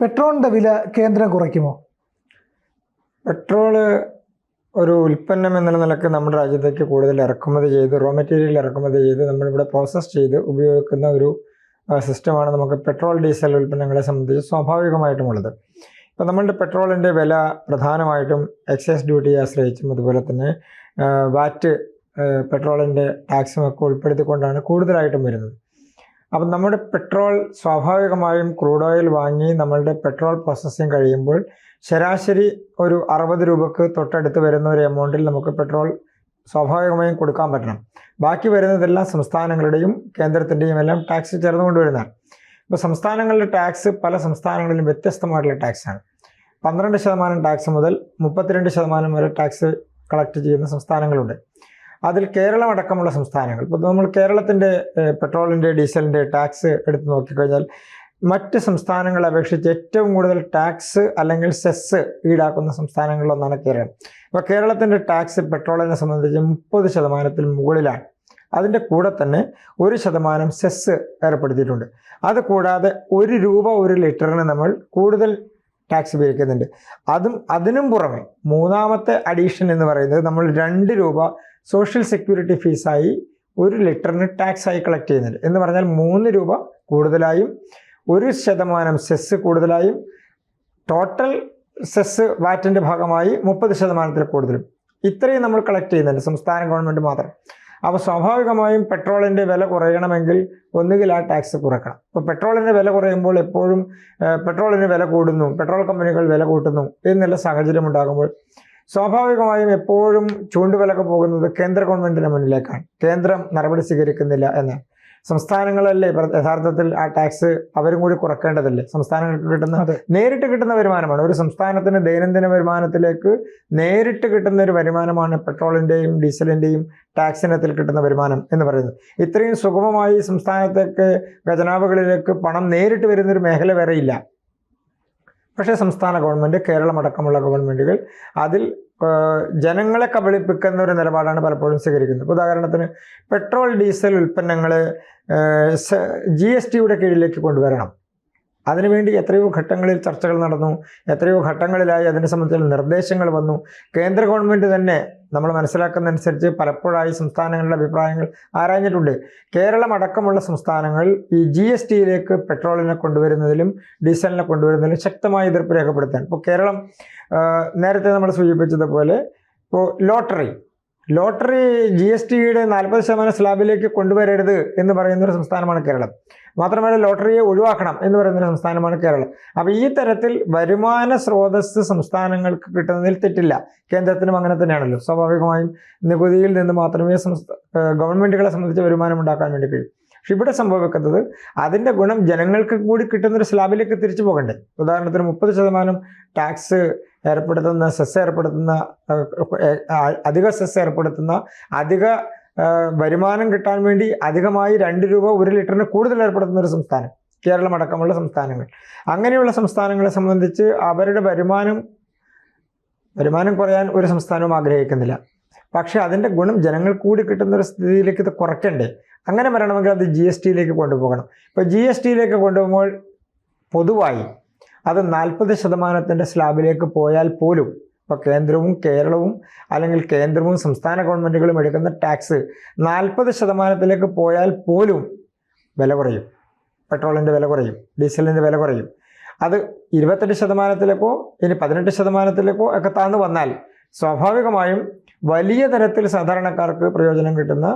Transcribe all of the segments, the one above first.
പെട്രോളിന്റെ വില കേന്ദ്രം കുറയ്ക്കുമോ? പെട്രോൾ ഒരു ഉൽപ്പന്നം എന്നുള്ള നിലയ്ക്ക് നമ്മുടെ രാജ്യത്തേക്ക് കൂടുതൽ ഇറക്കുമതി ചെയ്ത് റോ മെറ്റീരിയൽ ഇറക്കുമതി ചെയ്ത് നമ്മളിവിടെ പ്രോസസ്സ് ചെയ്ത് ഉപയോഗിക്കുന്ന ഒരു സിസ്റ്റമാണ് നമുക്ക് പെട്രോൾ ഡീസൽ ഉൽപ്പന്നങ്ങളെ സംബന്ധിച്ച് സ്വാഭാവികമായിട്ടുമുള്ളത് ഇപ്പം നമ്മളുടെ പെട്രോളിന്റെ വില പ്രധാനമായിട്ടും എക്സൈസ് ഡ്യൂട്ടിയെ ആശ്രയിച്ചും അതുപോലെ തന്നെ വാറ്റ് പെട്രോളിന്റെ ടാക്സും ഒക്കെ ഉൾപ്പെടുത്തിക്കൊണ്ടാണ് കൂടുതലായിട്ടും വരുന്നത്. അപ്പം നമ്മുടെ പെട്രോൾ സ്വാഭാവികമായും ക്രൂഡ് ഓയിൽ വാങ്ങി നമ്മളുടെ പെട്രോൾ പ്രോസസ്സിങ് കഴിയുമ്പോൾ ശരാശരി ഒരു അറുപത് രൂപക്ക് തൊട്ടടുത്ത് വരുന്ന ഒരു എമൗണ്ടിൽ നമുക്ക് പെട്രോൾ സ്വാഭാവികമായും കൊടുക്കാൻ പറ്റണം. ബാക്കി വരുന്നതെല്ലാം സംസ്ഥാനങ്ങളുടെയും കേന്ദ്രത്തിന്റെയും എല്ലാം ടാക്സ് ചേർന്നുകൊണ്ട് വരുന്നതാണ്. ഇപ്പോൾ സംസ്ഥാനങ്ങളുടെ ടാക്സ് പല സംസ്ഥാനങ്ങളിലും വ്യത്യസ്തമായിട്ടുള്ള ടാക്സാണ് പന്ത്രണ്ട് ശതമാനം ടാക്സ് മുതൽ മുപ്പത്തിരണ്ട് ശതമാനം വരെ ടാക്സ് കളക്ട് ചെയ്യുന്ന സംസ്ഥാനങ്ങളുണ്ട്. അതിൽ കേരളം അടക്കമുള്ള സംസ്ഥാനങ്ങൾ. ഇപ്പോൾ നമ്മൾ കേരളത്തിന്റെ പെട്രോളിന്റെ ഡീസലിന്റെ ടാക്സ് എടുത്ത് നോക്കിക്കഴിഞ്ഞാൽ മറ്റ് സംസ്ഥാനങ്ങളെ അപേക്ഷിച്ച് ഏറ്റവും കൂടുതൽ ടാക്സ് അല്ലെങ്കിൽ സെസ് ഈടാക്കുന്ന സംസ്ഥാനങ്ങളിലൊന്നാണ് കേരളം. അപ്പോൾ കേരളത്തിന്റെ ടാക്സ് പെട്രോളിനെ സംബന്ധിച്ച് മുപ്പത് ശതമാനത്തിൽ മുകളിലാണ്. അതിന്റെ കൂടെ തന്നെ ഒരു ശതമാനം സെസ് ഏർപ്പെടുത്തിയിട്ടുണ്ട്. അത് കൂടാതെ ഒരു രൂപ ഒരു ലിറ്ററിന് നമ്മൾ കൂടുതൽ ടാക്സ് ഉപയോഗിക്കുന്നുണ്ട്. അതും അതിനും പുറമെ മൂന്നാമത്തെ അഡീഷൻ എന്ന് പറയുന്നത് നമ്മൾ രണ്ട് രൂപ സോഷ്യൽ സെക്യൂരിറ്റി ഫീസായി ഒരു ലിറ്ററിന് ടാക്സ് ആയി കളക്ട് ചെയ്യുന്നുണ്ട്. എന്ന് പറഞ്ഞാൽ മൂന്ന് രൂപ കൂടുതലായും ഒരു ശതമാനം സെസ് കൂടുതലായും ടോട്ടൽ സെസ് വാറ്റിന്റെ ഭാഗമായി മുപ്പത് ശതമാനത്തിൽ കൂടുതലും. ഇത്രയും നമ്മൾ കളക്ട് ചെയ്യുന്നുണ്ട് സംസ്ഥാന ഗവൺമെന്റ് മാത്രം. അപ്പോൾ സ്വാഭാവികമായും പെട്രോളിന്റെ വില കുറയണമെങ്കിൽ ഒന്നുകിൽ ആ ടാക്സ് കുറയ്ക്കണം അപ്പോൾ പെട്രോളിന്റെ വില കുറയുമ്പോൾ എപ്പോഴും പെട്രോളിന് വില കൂടുന്നു പെട്രോൾ കമ്പനികൾ വില കൂട്ടുന്നു എന്നുള്ള സാഹചര്യം ഉണ്ടാകുമ്പോൾ സ്വാഭാവികമായും എപ്പോഴും ചൂണ്ടുവിലക്ക് പോകുന്നത് കേന്ദ്ര ഗവൺമെന്റിന് മുന്നിലേക്കാണ്. കേന്ദ്രം നടപടി സ്വീകരിക്കുന്നില്ല എന്ന് സംസ്ഥാനങ്ങളല്ലേ യഥാർത്ഥത്തിൽ ആ ടാക്സ് അവരും കൂടി കുറക്കേണ്ടതല്ലേ? സംസ്ഥാനങ്ങൾക്ക് കിട്ടുന്ന നേരിട്ട് കിട്ടുന്ന വരുമാനമാണ്. ഒരു സംസ്ഥാനത്തിന് ദൈനംദിന വരുമാനത്തിലേക്ക് നേരിട്ട് കിട്ടുന്ന ഒരു വരുമാനമാണ് പെട്രോളിന്റെയും ഡീസലിന്റെയും ടാക്സ് ഇനത്തിൽ കിട്ടുന്ന വരുമാനം എന്ന് പറയുന്നത്. ഇത്രയും സുഗമമായി സംസ്ഥാനത്തേക്ക് ഖജനാവുകളിലേക്ക് പണം നേരിട്ട് വരുന്നൊരു മേഖല വരെയില്ല പക്ഷേ സംസ്ഥാന ഗവൺമെന്റ് കേരളമടക്കമുള്ള ഗവൺമെന്റുകൾ അതിൽ ജനങ്ങളെ കബളിപ്പിക്കുന്ന ഒരു നിലപാടാണ് പലപ്പോഴും സ്വീകരിക്കുന്നത്. ഉദാഹരണത്തിന് പെട്രോൾ ഡീസൽ ഉൽപ്പന്നങ്ങൾ ജി എസ് ടിയുടെ കീഴിലേക്ക് കൊണ്ടുവരണം. അതിനുവേണ്ടി എത്രയോ ഘട്ടങ്ങളിൽ ചർച്ചകൾ നടന്നു എത്രയോ ഘട്ടങ്ങളിലായി അതിനെ സംബന്ധിച്ചുള്ള നിർദ്ദേശങ്ങൾ വന്നു. കേന്ദ്ര ഗവൺമെന്റ് തന്നെ നമ്മൾ മനസ്സിലാക്കുന്നതനുസരിച്ച് പലപ്പോഴായി സംസ്ഥാനങ്ങളുടെ അഭിപ്രായങ്ങൾ ആരാഞ്ഞിട്ടുണ്ട്. കേരളം അടക്കമുള്ള സംസ്ഥാനങ്ങൾ ഈ ജി എസ് ടിയിലേക്ക് പെട്രോളിനെ കൊണ്ടുവരുന്നതിലും ഡീസലിനെ കൊണ്ടുവരുന്നതിലും ശക്തമായ എതിർപ്പ് രേഖപ്പെടുത്താൻ. ഇപ്പോൾ കേരളം നേരത്തെ നമ്മൾ സൂചിപ്പിച്ചതുപോലെ ഇപ്പോൾ ലോട്ടറി ലോട്ടറി ജി എസ് ടിയുടെ നാൽപ്പത് ശതമാനം സ്ലാബിലേക്ക് കൊണ്ടുവരരുത് എന്ന് പറയുന്ന ഒരു സംസ്ഥാനമാണ് കേരളം. മാത്രമല്ല ലോട്ടറിയെ ഒഴിവാക്കണം എന്ന് പറയുന്ന ഒരു സംസ്ഥാനമാണ് കേരളം. അപ്പോൾ ഈ തരത്തിൽ വരുമാന സ്രോതസ് സംസ്ഥാനങ്ങൾക്ക് കിട്ടുന്നതിൽ തെറ്റില്ല. കേന്ദ്രത്തിനും അങ്ങനെ തന്നെയാണല്ലോ. സ്വാഭാവികമായും നികുതിയിൽ നിന്ന് മാത്രമേ ഗവൺമെന്റുകളെ സംബന്ധിച്ച് വരുമാനം ഉണ്ടാക്കാൻ വേണ്ടി കഴിയും. പക്ഷെ ഇവിടെ സംഭവിക്കുന്നത് അതിന്റെ ഗുണം ജനങ്ങൾക്ക് കൂടി കിട്ടുന്നൊരു സ്ലാബിലേക്ക് തിരിച്ചു പോകണ്ടേ? ഉദാഹരണത്തിന് മുപ്പത് ശതമാനം ടാക്സ് ഏർപ്പെടുത്തുന്ന സെസ് ഏർപ്പെടുത്തുന്ന അധിക സെസ് ഏർപ്പെടുത്തുന്ന അധിക വരുമാനം കിട്ടാൻ വേണ്ടി അധികമായി രണ്ട് രൂപ ഒരു ലിറ്ററിന് കൂടുതൽ ഏർപ്പെടുത്തുന്ന ഒരു സംസ്ഥാനം കേരളം അടക്കമുള്ള സംസ്ഥാനങ്ങൾ. അങ്ങനെയുള്ള സംസ്ഥാനങ്ങളെ സംബന്ധിച്ച് അവരുടെ വരുമാനം വരുമാനം കുറയാൻ ഒരു സംസ്ഥാനവും ആഗ്രഹിക്കുന്നില്ല. പക്ഷേ അതിന്റെ ഗുണം ജനങ്ങൾ കൂടി കിട്ടുന്ന ഒരു സ്ഥിതിയിലേക്ക് ഇത് കുറയ്ക്കണ്ടേ? അങ്ങനെ വരണമെങ്കിൽ അത് ജി എസ് ടിയിലേക്ക് കൊണ്ടുപോകണം. ഇപ്പോൾ ജി എസ് ടിയിലേക്ക് കൊണ്ടുപോകുമ്പോൾ പൊതുവായി അത് നാൽപ്പത് ശതമാനത്തിന്റെ സ്ലാബിലേക്ക് പോയാൽ പോലും ഇപ്പോൾ കേന്ദ്രവും കേരളവും അല്ലെങ്കിൽ കേന്ദ്രവും സംസ്ഥാന ഗവൺമെന്റുകളും എടുക്കുന്ന ടാക്സ് നാൽപ്പത് ശതമാനത്തിലേക്ക് പോയാൽ പോലും വില കുറയും. പെട്രോളിന്റെ വില കുറയും ഡീസലിന്റെ വില കുറയും. അത് ഇരുപത്തെട്ട് ശതമാനത്തിലേക്കോ ഇനി പതിനെട്ട് ശതമാനത്തിലേക്കോ ഒക്കെ താഴ്ന്നു വന്നാൽ സ്വാഭാവികമായും വലിയ തരത്തിൽ സാധാരണക്കാർക്ക് പ്രയോജനം കിട്ടുന്ന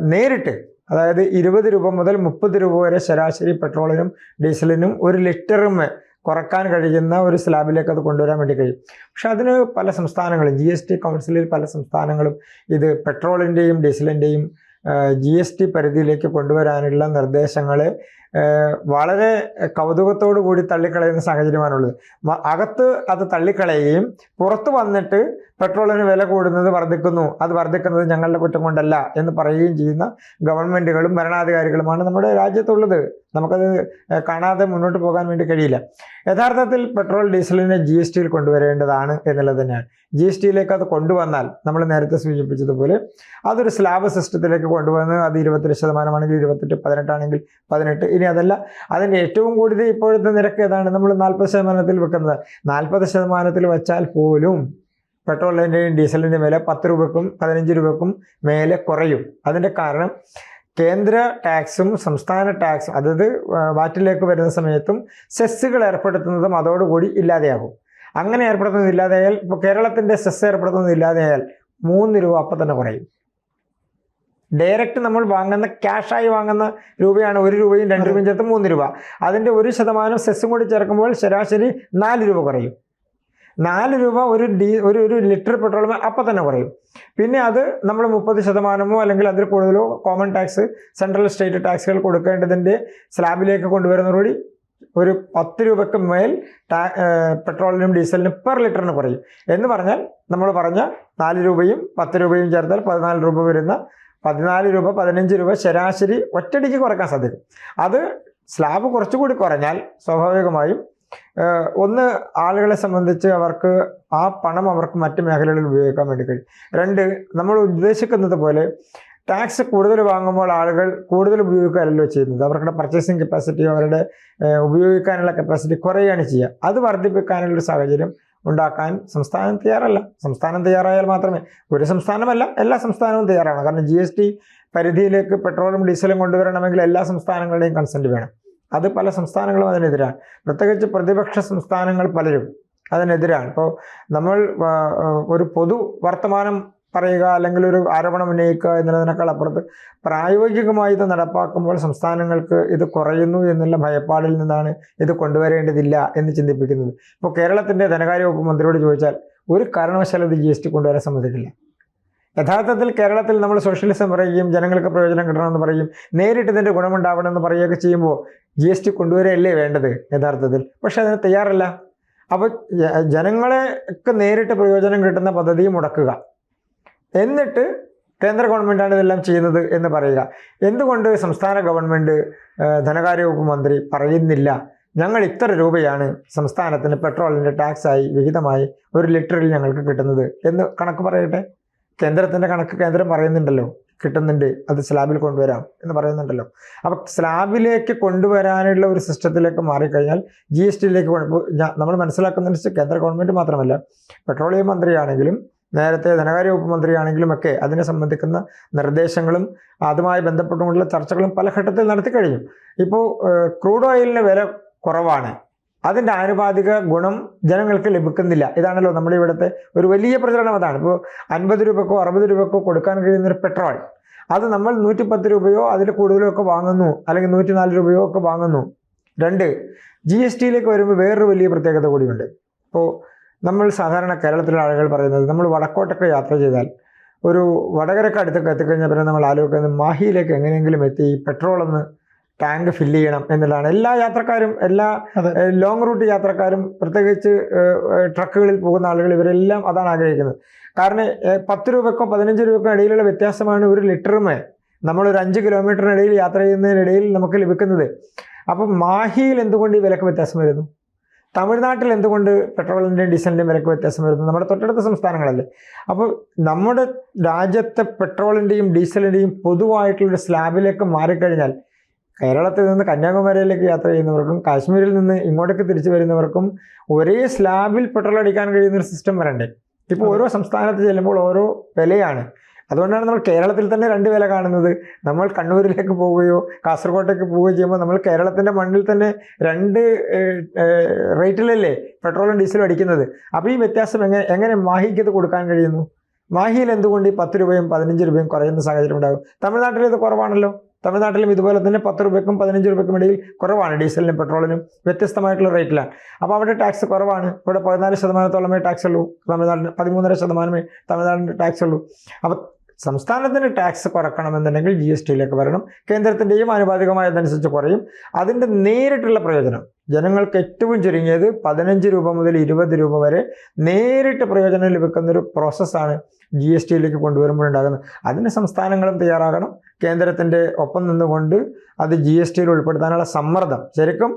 നേരിട്ട് അതായത് ഇരുപത് രൂപ മുതൽ മുപ്പത് രൂപ വരെ ശരാശരി പെട്രോളിനും ഡീസലിനും ഒരു ലിറ്ററും കുറയ്ക്കാൻ കഴിയുന്ന ഒരു സ്ലാബിലേക്ക് അത് കൊണ്ടുവരാൻ വേണ്ടി കഴിയും. പക്ഷെ അതിന് പല സംസ്ഥാനങ്ങളും ജി എസ് ടി കൗൺസിലിൽ പല സംസ്ഥാനങ്ങളും ഇത് പെട്രോളിന്റെയും ഡീസലിന്റെയും ജി എസ് ടി പരിധിയിലേക്ക് കൊണ്ടുവരാനുള്ള നിർദ്ദേശങ്ങൾ വളരെ കൗതുകത്തോടു കൂടി തള്ളിക്കളയുന്ന സാഹചര്യമാണുള്ളത്. അകത്ത് അത് തള്ളിക്കളയുകയും പുറത്തു വന്നിട്ട് പെട്രോളിന് വില കൂടുന്നത് വർദ്ധിക്കുന്നു. അത് വർദ്ധിക്കുന്നത് ഞങ്ങളുടെ കുറ്റം കൊണ്ടല്ല എന്ന് പറയുകയും ചെയ്യുന്ന ഗവൺമെന്റുകളും ഭരണാധികാരികളുമാണ് നമ്മുടെ രാജ്യത്തുള്ളത്. നമുക്കത് കാണാതെ മുന്നോട്ട് പോകാൻ വേണ്ടി കഴിയില്ല. യഥാർത്ഥത്തിൽ പെട്രോൾ ഡീസലിനെ ജി എസ് ടിയിൽ കൊണ്ടുവരേണ്ടതാണ് എന്നുള്ളത് തന്നെയാണ്. ജി എസ് ടിയിലേക്ക് അത് കൊണ്ടുവന്നാൽ നമ്മൾ നേരത്തെ സൂചിപ്പിച്ചതുപോലെ അതൊരു സ്ലാബ് സിസ്റ്റത്തിലേക്ക് കൊണ്ടുവന്ന് അത് ഇരുപത്തെട്ട് ശതമാനമാണെങ്കിൽ ഇരുപത്തെട്ട് പതിനെട്ടാണെങ്കിൽ പതിനെട്ട് ഇനി അതല്ല. അതിന്റെ ഏറ്റവും കൂടുതൽ ഇപ്പോഴത്തെ നിരക്ക് ഏതാണ്? നമ്മൾ നാൽപ്പത് ശതമാനത്തിൽ വെക്കുന്നത്. നാൽപ്പത് ശതമാനത്തിൽ വെച്ചാൽ പോലും പെട്രോളിന്റെയും ഡീസലിന്റെയും വില പത്ത് രൂപക്കും പതിനഞ്ച് രൂപക്കും മേലെ കുറയും. അതിന്റെ കാരണം കേന്ദ്ര ടാക്സും സംസ്ഥാന ടാക്സും അതായത് വാറ്റിലേക്ക് വരുന്ന സമയത്തും സെസ്സുകൾ ഏർപ്പെടുത്തുന്നതും അതോടുകൂടി ഇല്ലാതെയാകും. അങ്ങനെ ഏർപ്പെടുത്തുന്നത് ഇല്ലാതെയായാൽ ഇപ്പോൾ കേരളത്തിന്റെ സെസ് ഏർപ്പെടുത്തുന്നത് ഇല്ലാതെയായാൽ മൂന്ന് രൂപ അപ്പം തന്നെ കുറയും. ഡയറക്റ്റ് നമ്മൾ വാങ്ങുന്ന ക്യാഷായി വാങ്ങുന്ന രൂപയാണ് ഒരു രൂപയും രണ്ട് രൂപയും ചേർത്ത് മൂന്ന് രൂപ. അതിന്റെ ഒരു ശതമാനം സെസ്സും കൂടി ചേർക്കുമ്പോൾ ശരാശരി നാല് രൂപ കുറയും. നാല് രൂപ ഒരു ഡീ ഒരു ഒരു ലിറ്റർ പെട്രോളും അപ്പം തന്നെ കുറയും. പിന്നെ അത് നമ്മൾ മുപ്പത് ശതമാനമോ അല്ലെങ്കിൽ അതിൽ കൂടുതലോ കോമൺ ടാക്സ് സെൻട്രൽ സ്റ്റേറ്റ് ടാക്സുകൾ കൊടുക്കേണ്ടതിന്റെ സ്ലാബിലേക്ക് കൊണ്ടുവരുന്നതോടുകൂടി ഒരു പത്ത് രൂപയ്ക്ക് മേൽ ടാ പെട്രോളിനും ഡീസലിനും പെർ ലിറ്ററിന് കുറയും. എന്ന് പറഞ്ഞാൽ നമ്മൾ പറഞ്ഞ നാല് രൂപയും പത്ത് രൂപയും ചേർത്താൽ പതിനാല് രൂപ വരുന്ന പതിനാല് രൂപ പതിനഞ്ച് രൂപ ശരാശരി ഒറ്റടിക്ക് കുറയ്ക്കാൻ സാധിക്കും അത് സ്ലാബ് കുറച്ചുകൂടി കുറഞ്ഞാൽ സ്വാഭാവികമായും ഒന്ന് ആളുകളെ സംബന്ധിച്ച് അവർക്ക് ആ പണം അവർക്ക് മറ്റ് മേഖലകളിൽ ഉപയോഗിക്കാൻ വേണ്ടി കഴിയും. രണ്ട് നമ്മൾ ഉദ്ദേശിക്കുന്നത് പോലെ ടാക്സ് കൂടുതൽ വാങ്ങുമ്പോൾ ആളുകൾ കൂടുതൽ ഉപയോഗിക്കുകയല്ലോ ചെയ്യുന്നത്. അവരുടെ പർച്ചേസിങ് കപ്പാസിറ്റി അവരുടെ ഉപയോഗിക്കാനുള്ള കപ്പാസിറ്റി കുറയുകയാണ് ചെയ്യുക. അത് വർദ്ധിപ്പിക്കാനുള്ളൊരു സാഹചര്യം ഉണ്ടാക്കാൻ സംസ്ഥാനം തയ്യാറല്ല. സംസ്ഥാനം തയ്യാറായാൽ മാത്രമേ ഒരു സംസ്ഥാനമല്ല എല്ലാ സംസ്ഥാനവും തയ്യാറാണ് കാരണം ജി എസ് ടി പരിധിയിലേക്ക് പെട്രോളും ഡീസലും കൊണ്ടുവരണമെങ്കിൽ എല്ലാ സംസ്ഥാനങ്ങളുടെയും കൺസെന്റ് വേണം. അത് പല സംസ്ഥാനങ്ങളും അതിനെതിരാണ്. പ്രത്യേകിച്ച് പ്രതിപക്ഷ സംസ്ഥാനങ്ങൾ പലരും അതിനെതിരാണ്. ഇപ്പോൾ നമ്മൾ ഒരു പൊതു വർത്തമാനം പറയുക അല്ലെങ്കിൽ ഒരു ആരോപണം ഉന്നയിക്കുക എന്നുള്ളതിനേക്കാൾ അപ്പുറത്ത് പ്രായോഗികമായി ഇത് നടപ്പാക്കുമ്പോൾ സംസ്ഥാനങ്ങൾക്ക് ഇത് കുറയുന്നു എന്നുള്ള ഭയപ്പാടിൽ നിന്നാണ് ഇത് കൊണ്ടുവരേണ്ടതില്ല എന്ന് ചിന്തിപ്പിക്കുന്നത്. ഇപ്പോൾ കേരളത്തിന്റെ ധനകാര്യ വകുപ്പ് മന്ത്രിയോട് ചോദിച്ചാൽ ഒരു കാരണവശാലും ഇത് ജി എസ് ടി കൊണ്ടുവരാൻ സമ്മതിക്കില്ല. യഥാർത്ഥത്തിൽ കേരളത്തിൽ നമ്മൾ സോഷ്യലിസം പറയുകയും ജനങ്ങൾക്ക് പ്രയോജനം കിട്ടണമെന്ന് പറയും നേരിട്ട് ഇതിന്റെ ഗുണമുണ്ടാവണമെന്ന് പറയുകയൊക്കെ ചെയ്യുമ്പോൾ ജി എസ് ടി കൊണ്ടുവരല്ലേ വേണ്ടത് യഥാർത്ഥത്തിൽ? പക്ഷേ അതിന് തയ്യാറല്ല. അപ്പോൾ ജനങ്ങളെ ജനങ്ങളെക്ക് നേരിട്ട് പ്രയോജനം കിട്ടുന്ന പദ്ധതിയും മുടക്കുക. എന്നിട്ട് കേന്ദ്ര ഗവൺമെന്റാണ് ഇതെല്ലാം ചെയ്യുന്നത് എന്ന് പറയുക. എന്തുകൊണ്ട് സംസ്ഥാന ഗവൺമെന്റ് ധനകാര്യ വകുപ്പ് മന്ത്രി പറയുന്നില്ല? ഞങ്ങൾ ഇത്ര രൂപയാണ് സംസ്ഥാനത്തിന് പെട്രോളിന്റെ ടാക്സായി വിഹിതമായി ഒരു ലിറ്ററിൽ ഞങ്ങൾക്ക് കിട്ടുന്നത് എന്ന് കണക്ക് പറയട്ടെ? കേന്ദ്രത്തിന്റെ കണക്ക് കേന്ദ്രം പറയുന്നുണ്ടല്ലോ. കിട്ടുന്നുണ്ട്. അത് സ്ലാബിൽ കൊണ്ടുവരാം എന്ന് പറയുന്നുണ്ടല്ലോ. അപ്പോൾ സ്ലാബിലേക്ക് കൊണ്ടുവരാനുള്ള ഒരു സിസ്റ്റത്തിലേക്ക് മാറിക്കഴിഞ്ഞാൽ ജി എസ് ടിയിലേക്ക് നമ്മൾ മനസ്സിലാക്കുന്നതിനനുസരിച്ച് കേന്ദ്ര ഗവൺമെന്റ് മാത്രമല്ല പെട്രോളിയം മന്ത്രിയാണെങ്കിലും നേരത്തെ ധനകാര്യ വകുപ്പ് മന്ത്രിയാണെങ്കിലും ഒക്കെ അതിനെ സംബന്ധിക്കുന്ന നിർദ്ദേശങ്ങളും അതുമായി ബന്ധപ്പെട്ടുകൊണ്ടുള്ള ചർച്ചകളും പല ഘട്ടത്തിൽ നടത്തി കഴിഞ്ഞു. ഇപ്പോൾ ക്രൂഡ് ഓയിലിന് വില കുറവാണ്. അതിന്റെ ആനുപാതിക ഗുണം ജനങ്ങൾക്ക് ലഭിക്കുന്നില്ല. ഇതാണല്ലോ നമ്മുടെ ഇവിടുത്തെ ഒരു വലിയ പ്രചരണം അതാണ്. ഇപ്പോൾ അൻപത് രൂപക്കോ അറുപത് രൂപക്കോ കൊടുക്കാൻ കഴിയുന്ന ഒരു പെട്രോൾ. അത് നമ്മൾ നൂറ്റി പത്ത് രൂപയോ അതിൽ കൂടുതലോ ഒക്കെ വാങ്ങുന്നു അല്ലെങ്കിൽ നൂറ്റി നാല് രൂപയോ ഒക്കെ വാങ്ങുന്നു. രണ്ട് ജി എസ് ടിയിലേക്ക് വരുമ്പോൾ വേറൊരു വലിയ പ്രത്യേകത കൂടിയുണ്ട്. ഇപ്പോൾ നമ്മൾ സാധാരണ കേരളത്തിലെ ആളുകൾ പറയുന്നത് നമ്മൾ വടക്കോട്ടൊക്കെ യാത്ര ചെയ്താൽ ഒരു വടകരക്ക് അടുത്തൊക്കെ എത്തിക്കഴിഞ്ഞാൽ പിന്നെ നമ്മൾ ആലോചിക്കുന്നത് മാഹിയിലേക്ക് എങ്ങനെയെങ്കിലും എത്തി പെട്രോൾ ഒന്ന് ടാങ്ക് ഫില്ല് ചെയ്യണം എന്നുള്ളതാണ്. എല്ലാ യാത്രക്കാരും എല്ലാ. ലോങ് റൂട്ട് യാത്രക്കാരും പ്രത്യേകിച്ച് ട്രക്കുകളിൽ പോകുന്ന ആളുകൾ ഇവരെല്ലാം അതാണ് ആഗ്രഹിക്കുന്നത്. കാരണം പത്ത് രൂപക്കോ പതിനഞ്ച് രൂപക്കോ ഇടയിലുള്ള വ്യത്യാസമാണ് ഒരു ലിറ്ററുമേ നമ്മളൊരു അഞ്ച് കിലോമീറ്ററിനിടയിൽ യാത്ര ചെയ്യുന്നതിനിടയിൽ നമുക്ക് ലഭിക്കുന്നത്. അപ്പം മാഹിയിൽ എന്തുകൊണ്ട് ഈ വിലക്ക് വ്യത്യാസം വരുന്നു? തമിഴ്നാട്ടിൽ എന്തുകൊണ്ട് പെട്രോളിന്റെയും ഡീസലിന്റെയും വിലക്ക് വ്യത്യാസം വരുന്നത് നമ്മുടെ തൊട്ടടുത്ത സംസ്ഥാനങ്ങളല്ലേ. അപ്പോൾ നമ്മുടെ രാജ്യത്തെ പെട്രോളിന്റെയും ഡീസലിന്റെയും പൊതുവായിട്ടുള്ളൊരു സ്ലാബിലേക്ക് മാറിക്കഴിഞ്ഞാൽ കേരളത്തിൽ നിന്ന് കന്യാകുമാരിയിലേക്ക് യാത്ര ചെയ്യുന്നവർക്കും കാശ്മീരിൽ നിന്ന് ഇങ്ങോട്ടേക്ക് തിരിച്ചു വരുന്നവർക്കും ഒരേ സ്ലാബിൽ പെട്രോൾ അടിക്കാൻ കഴിയുന്ന ഒരു സിസ്റ്റം വരണ്ടേ. ഇപ്പോൾ ഓരോ സംസ്ഥാനത്ത് ചെല്ലുമ്പോൾ ഓരോ വിലയാണ്. അതുകൊണ്ടാണ് നമ്മൾ കേരളത്തിൽ തന്നെ രണ്ട് വില കാണുന്നത്. നമ്മൾ കണ്ണൂരിലേക്ക് പോവുകയോ കാസർഗോട്ടേക്ക് പോവുകയോ ചെയ്യുമ്പോൾ നമ്മൾ കേരളത്തിന്റെ മണ്ണിൽ തന്നെ രണ്ട് റേറ്റിലല്ലേ പെട്രോളും ഡീസലും അടിക്കുന്നത്. അപ്പോൾ ഈ വ്യത്യാസം എങ്ങനെ എങ്ങനെ മാഹിക്ക് ഇത് കൊടുക്കാൻ കഴിയുന്നു? മാഹിയിൽ എന്തുകൊണ്ട് ഈ പത്ത് രൂപയും പതിനഞ്ച് രൂപയും കുറയുന്ന സാഹചര്യം ഉണ്ടാകും? തമിഴ്നാട്ടിൽ ഇത് കുറവാണല്ലോ. തമിഴ്നാട്ടിലും ഇതുപോലെ തന്നെ പത്ത് രൂപയ്ക്കും പതിനഞ്ച് രൂപയ്ക്കും ഇടയിൽ കുറവാണ് ഡീസലിനും പെട്രോളിനും വ്യത്യസ്തമായിട്ടുള്ള റേറ്റിലാണ്. അപ്പോൾ അവിടെ ടാക്സ് കുറവാണ്. ഇവിടെ പതിനാല് ശതമാനത്തോളമേ ടാക്സ് ഉള്ളൂ. തമിഴ്നാടിന് പതിമൂന്നര ശതമാനമേ തമിഴ്നാടിന്റെ ടാക്സ് ഉള്ളൂ. അപ്പോൾ സംസ്ഥാനത്തിന് ടാക്സ് കുറക്കണമെന്നുണ്ടെങ്കിൽ ജി എസ് ടിയിലേക്ക് വരണം. കേന്ദ്രത്തിന്റെയും ആനുപാതികമായതനുസരിച്ച് കുറയും. അതിന്റെ നേരിട്ടുള്ള പ്രയോജനം ജനങ്ങൾക്ക് ഏറ്റവും ചുരുങ്ങിയത് പതിനഞ്ച് രൂപ മുതൽ ഇരുപത് രൂപ വരെ നേരിട്ട് പ്രയോജനം ലഭിക്കുന്ന ഒരു പ്രോസസ്സാണ് ജി എസ് ടിയിലേക്ക് കൊണ്ടുവരുമ്പോഴുണ്ടാകുന്നത്. അതിന് സംസ്ഥാനങ്ങളും തയ്യാറാകണം. കേന്ദ്രത്തിന്റെ ഒപ്പം നിന്നുകൊണ്ട് അത് ജി എസ് ടിയിൽ ഉൾപ്പെടുത്താനുള്ള സമ്മർദ്ദം. ശരിക്കും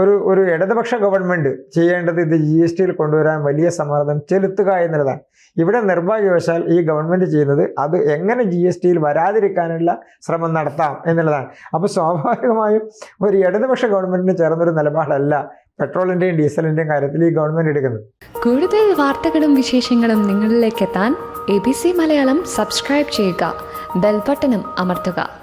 ഒരു ഒരു ഇടതുപക്ഷ ഗവൺമെന്റ് ചെയ്യേണ്ടത് ഇത് ജി എസ് ടിയിൽ കൊണ്ടുവരാൻ വലിയ സമ്മർദ്ദം ചെലുത്തുക എന്നുള്ളതാണ്. ഇവിടെ നിർഭാഗ്യവശാൽ ഈ ഗവൺമെന്റ് ചെയ്യുന്നത് അത് എങ്ങനെ ജി എസ് ടിയിൽ വരാതിരിക്കാനുള്ള ശ്രമം നടത്താം എന്നുള്ളതാണ്. അപ്പോൾ സ്വാഭാവികമായും ഒരു ഇടതുപക്ഷ ഗവൺമെന്റിന് ചേർന്നൊരു നിലപാടല്ല പെട്രോളിന്റെയും ഡീസലിന്റെയും കാര്യത്തിൽ ഈ ഗവൺമെന്റ് എടുക്കുന്നത്. കൂടുതൽ വാർത്തകളും വിശേഷങ്ങളും നിങ്ങളിലേക്ക് എത്താൻ A B C Malayalam subscribe ചെയ്യുക. ബെൽബട്ടനും അമർത്തുക.